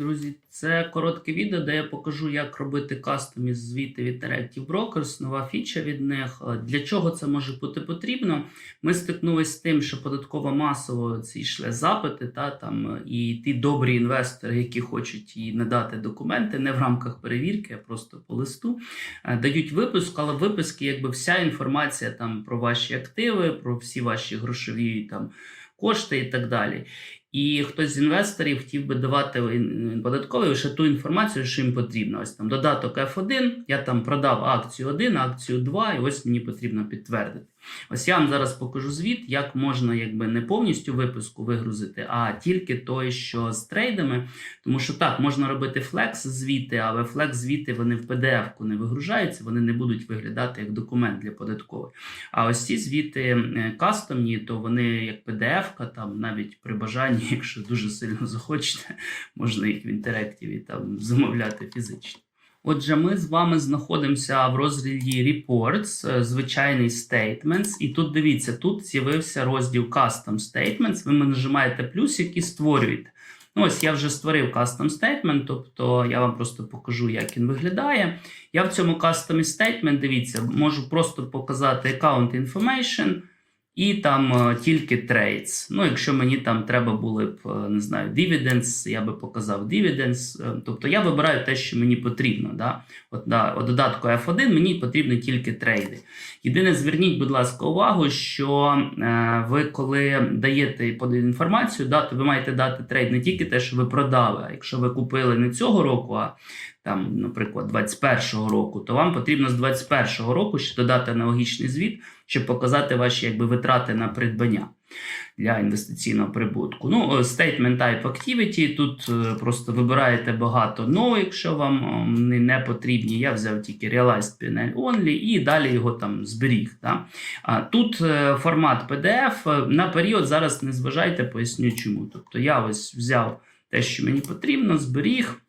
Друзі, це коротке відео, де я покажу, як робити кастомі звіти від Interactive Brokers, нова фіча від них. Е, Для чого це може бути потрібно? Ми стикнулися з тим, що податково масово ці йшли запити, та там е, і ті добрі інвестори, які хочуть їй надати документи, не в рамках перевірки, а просто по листу, е, дають випуск, але в виписку якби вся інформація там про ваші активи, про всі ваші грошові там кошти і так далі. І хтось з інвесторів хотів би давати податковий лише ту інформацію, що їм потрібно. Ось там додаток F1, я там продав акцію 1, акцію 2, і ось мені потрібно підтвердити. Ось я вам зараз покажу звіт, як можна якби не повністю виписку вигрузити, а тільки той, що з трейдами. Тому що так, можна робити флекс звіти, але флекс звіти вони в PDF-ку не вигружаються, вони не будуть виглядати як документ для податкової. А ось ці звіти е, кастомні, то вони як PDF-ка, там навіть при бажанні, якщо дуже сильно захочете, можна їх в інтерактиві там замовляти фізично. Отже, ми з вами знаходимося в розділі Reports, е, звичайний Statements. І тут дивіться, тут з'явився розділ Custom Statements. Ви нажимаєте плюс, який створюєте. Ну, ось я вже створив Custom Statement, тобто я вам просто покажу, як він виглядає. Я в цьому Custom Statement, дивіться, можу просто показати Account Information і там е, тільки trades. Ну, якщо мені там треба були б, е, не знаю, dividends, я би показав dividends. Е, Тобто я вибираю те, що мені потрібно. Да? От, да, у додатку F1 мені потрібні тільки трейди. Єдине, зверніть, будь ласка, увагу, що е, ви коли даєте інформацію, да, то ви маєте дати трейд не тільки те, що ви продали, а якщо ви купили не цього року, а там, наприклад, 21-го року, то вам потрібно з 21-го року ще додати аналогічний звіт, щоб показати ваші якби, витрати на придбання для інвестиційного прибутку. Ну, е, Statement Type Activity. Тут е, просто вибираєте багато no, якщо вам е, вони не потрібні. Я взяв тільки Realized P&L Only і далі його там зберіг. Да? А тут формат PDF на період зараз не зважайте, поясню чому. Тобто я ось взяв те, що мені потрібно, зберіг.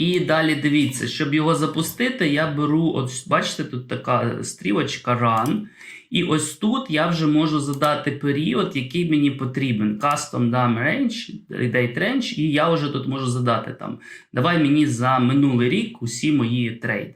І далі дивіться, щоб його запустити, я беру, от бачите, тут така стрілочка Run. І ось тут я вже можу задати період, який мені потрібен. Custom DAM range, date range, і я вже тут можу задати там. Давай мені за минулий рік усі мої трейди.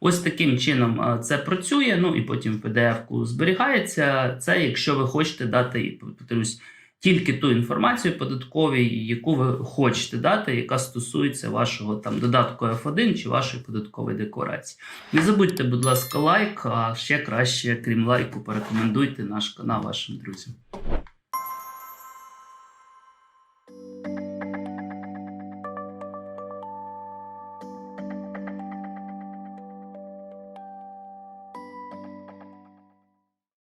Ось таким чином е, це працює. Ну і потім в PDF-ку зберігається. Це якщо ви хочете дати, повторюсь, тільки ту інформацію податковій, яку ви хочете дати, яка стосується вашого там додатку F1 чи вашої податкової декларації. Не забудьте, будь ласка, лайк, а ще краще, крім лайку, порекомендуйте наш канал вашим друзям.